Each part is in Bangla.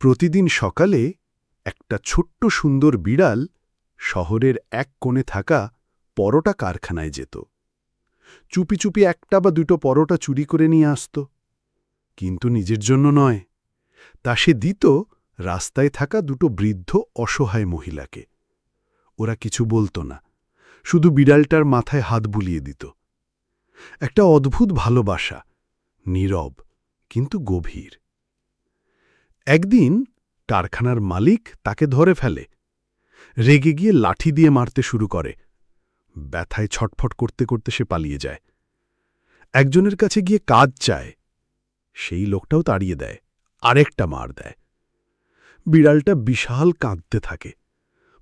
প্রতিদিন সকালে একটা ছোট্ট সুন্দর বিড়াল শহরের এক কোণে থাকা পরোটা কারখানায় যেত। চুপি চুপি একটা বা দুটো পরোটা চুরি করে নিয়ে আসত। কিন্তু নিজের জন্য নয়। তা সে দিত রাস্তায় থাকা দুটো বৃদ্ধ অসহায় মহিলাকে। ওরা কিছু বলতো না। শুধু বিড়ালটার মাথায় হাত বুলিয়ে দিত। একটা অদ্ভুত ভালোবাসা, নীরব, কিন্তু গভীর। একদিন কারখানার মালিক তাকে ধরে ফেলে। রেগে গিয়ে লাঠি দিয়ে মারতে শুরু করে। ব্যথায় ছটফট করতে করতে সে পালিয়ে যায়। একজনের কাছে গিয়ে কাজ চায়। সেই লোকটাও তাড়িয়ে দেয়, আরেকটা মার দেয়। বিড়ালটা বিশাল কাঁদতে থাকে।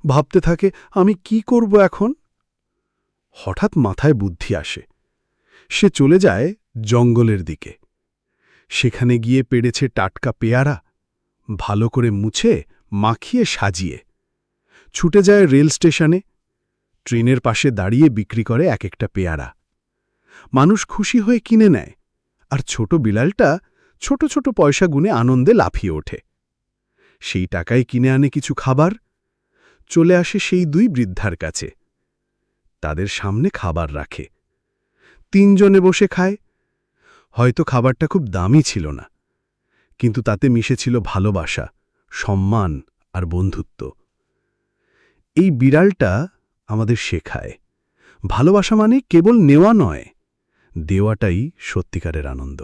ভাবতে থাকে, আমি কি করব এখন? হঠাৎ মাথায় বুদ্ধি আসে। সে চলে যায় জঙ্গলের দিকে। সেখানে গিয়ে পেড়েছে টাটকা পেয়ারা ভালো করে মুছে, মাখিয়ে সাজিয়ে। ছুটে যায় রেল স্টেশনে। ট্রেনের পাশে দাঁড়িয়ে বিক্রি করে এক একটা পেয়ারা। মানুষ খুশি হয়ে কিনে নেয়। আর ছোট বিড়ালটা ছোট ছোট পয়সা গুনে আনন্দে লাফিয়ে ওঠে। সেই টাকায় কিনে আনে কিছু খাবার। চলে আসে সেই দুই বৃদ্ধার কাছে। তাদের সামনে খাবার রাখে। তিনজনে বসে খায়। হয়তো খাবারটা খুব দামি ছিল না। কিন্তু তাতে মিশেছিল ভালোবাসা, সম্মান আর বন্ধুত্ব। এই বিড়ালটা আমাদের শেখায়, ভালোবাসা মানে কেবল নেওয়া নয়, দেওয়াটাই সত্যিকারের আনন্দ।